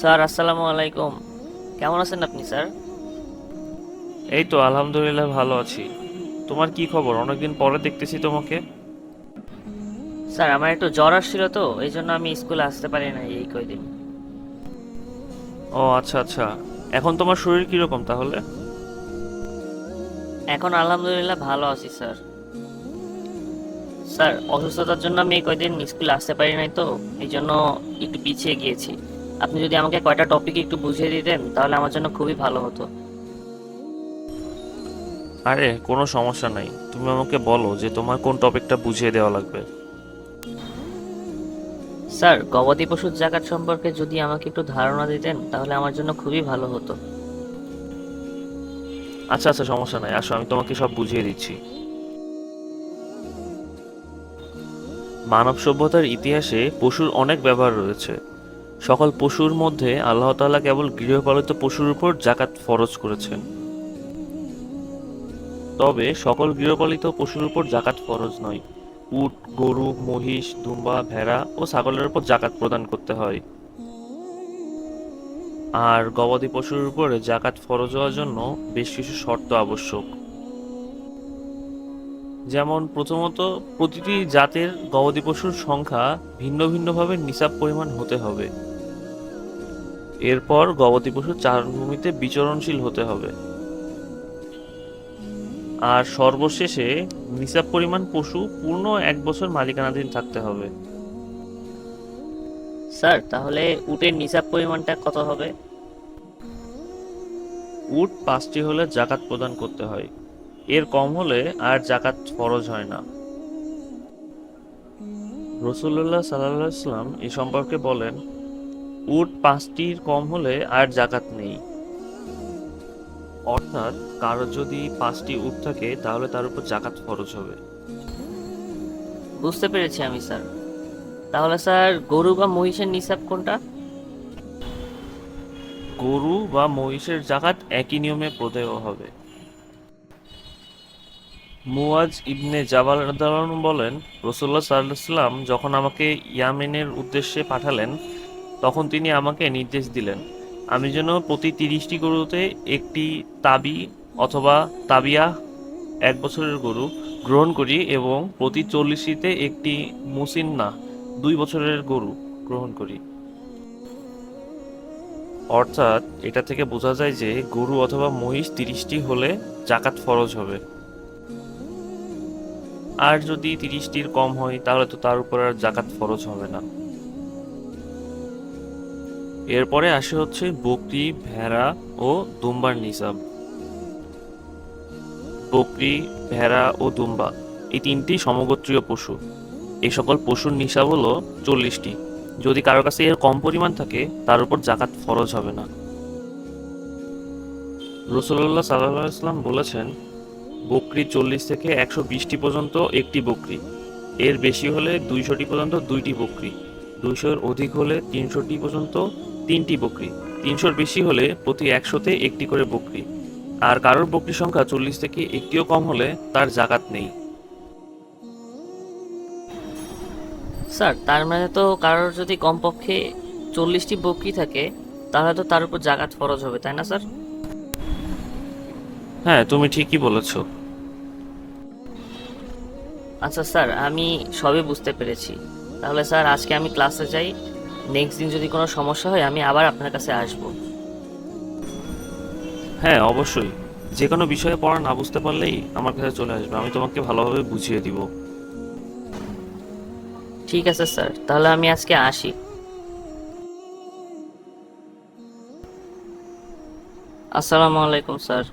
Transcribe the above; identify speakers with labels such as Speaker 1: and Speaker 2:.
Speaker 1: Sir আসসালামু আলাইকুম। কেমন আছেন আপনি স্যার?
Speaker 2: এই তো আলহামদুলিল্লাহ ভালো আছি। তোমার কি খবর? অনেকদিন পরে দেখতেছি তোমাকে।
Speaker 1: স্যার আমার একটু জ্বর আসছিল তো এই জন্য আমি স্কুলে আসতে পারি না এই কয়দিন।
Speaker 2: ও আচ্ছা আচ্ছা। এখন তোমার শরীর কীরকম তাহলে?
Speaker 1: এখন আলহামদুলিল্লাহ ভালো আছি স্যার। স্যার অসুস্থতার জন্য আমি এই কয়দিন স্কুলে আসতে পারি নাই তো এই জন্য একটু পিছিয়ে গিয়েছি। আপনি যদি আমাকে কয়টা টপিক একটু বুঝিয়ে দিতেন তাহলে আমার জন্য খুবই ভালো হতো।
Speaker 2: আরে কোনো সমস্যা নাই। তুমি আমাকে বলো যে তোমার কোন টপিকটা বুঝিয়ে দেওয়া লাগবে।
Speaker 1: স্যার গবাদি পশুর জাকাত সম্পর্কে যদি আমাকে একটু ধারণা দিতেন তাহলে আমার জন্য খুবই ভালো হতো।
Speaker 2: আচ্ছা আচ্ছা সমস্যা নাই। আসো আমি তোমাকে সব বুঝিয়ে দিচ্ছি। মানব সভ্যতার ইতিহাসে পশুর অনেক ব্যবহার রয়েছে। সকল পশুর মধ্যে আল্লাহ তাআলা কেবল গৃহপালিত পশুর উপর জাকাত ফরজ করেছেন। তবে সকল গৃহপালিত পশুর উপর জাকাত ফরজ নয়। উট, গরু, মহিষ, দুম্বা, ভেড়া ও ছাগলের উপর জাকাত প্রদান করতে হয়। আর গবাদি পশুর উপরে জাকাত ফরজ হওয়ার জন্য বেশ কিছু শর্ত আবশ্যক। যেমন প্রথমত প্রতিটি জাতের গবাদি পশুর সংখ্যা ভিন্ন ভিন্নভাবে নিসাব পরিমাণ হতে হবে। এরপর গবাদি পশু চারণভূমিতে বিচরণশীল হতে হবে। আর সর্বশেষে নিসাব পরিমাণ পশু পূর্ণ এক বছর মালিকানাধীন থাকতে হবে।
Speaker 1: স্যার তাহলে উটের নিসাব পরিমাণটা কত হবে?
Speaker 2: উট পাঁচটি হলে জাকাত প্রদান করতে হয়। এর কম হলে আর জাকাত ফরজ হয় না। রসুল্লাহ সাল্লাহ ইসলাম এ সম্পর্কে বলেন উট পাঁচটির কম হলে আর জাকাত নেই। অর্থাৎ কারও যদি পাঁচটি উট থাকে তাহলে তার উপর জাকাত ফরজ হবে।
Speaker 1: বুঝতে পেরেছি আমি স্যার। তাহলে স্যার গরু বা মহিষের নিসাব কোনটা?
Speaker 2: গরু বা মহিষের জাকাত একই নিয়মে প্রদেয় হবে। মুয়াজ ইবনে জাবাল বলেন রসুল্লাহ সাল্লাম যখন আমাকে ইয়ামেনের উদ্দেশ্যে পাঠালেন, তখন তিনি আমাকে নির্দেশ দিলেন, আমি যেন প্রতি তিরিশটি গরুতে একটি তাবি অথবা তাবিয়া, এক বছরের গরু গ্রহণ করি এবং প্রতি চল্লিশটিতে একটি মুসিন্না, দুই বছরের গরু গ্রহণ করি। অর্থাৎ এটা থেকে বোঝা যায় যে গরু অথবা মহিষ তিরিশটি হলে জাকাত ফরজ হবে। আর যদি তিরিশটির কম হয়, তাহলে তো তার উপর আর জাকাত ফরজ হবে না। এরপরে আসে হচ্ছে বকরি, ভেড়া ও দুম্বার নিসাব। বকরি, ভেড়া ও দুম্বা, এই তিনটি সমগোত্রীয় পশু। এই সকল পশুর নিসাব হলো চল্লিশটি। যদি কারোর কাছে এর কম পরিমাণ থাকে, তার উপর জাকাত ফরজ হবে না। রসুল্লাহ সাল্লাহ ইসলাম বলেছেন বকরি চল্লিশ থেকে একশো বিশটি পর্যন্ত একটি বকরি। এর বেশি হলে দুইশোটি পর্যন্ত দুইটি বকরি। দুইশোর অধিক হলে তিনশোটি পর্যন্ত তিনটি বকরি। তিনশোর বেশি হলে প্রতি একশোতে একটি করে বকরি। আর কারোর বকরি সংখ্যা চল্লিশ থেকে একটিও কম হলে তার জাকাত নেই।
Speaker 1: স্যার তার মানে তো কারোর যদি কমপক্ষে চল্লিশটি বকরি থাকে তাহলে তো তার উপর জাকাত ফরজ হবে তাই না স্যার?
Speaker 2: হ্যাঁ তুমি ঠিকই বলেছ।
Speaker 1: আচ্ছা স্যার আমি সবই বুঝতে পেরেছি। তাহলে স্যার আজকে আমি ক্লাসে যাই। নেক্সট দিন যদি কোনো সমস্যা হয় আমি আবার আপনার কাছে আসব।
Speaker 2: হ্যাঁ অবশ্যই। যে কোনো বিষয়ে পড়া না বুঝতে পারলেই আমার কাছে চলে আসবে। আমি তোমাকে ভালোভাবে বুঝিয়ে দিব।
Speaker 1: ঠিক আছে স্যার। তাহলে আমি আজকে আসি। আসসালামু আলাইকুম স্যার।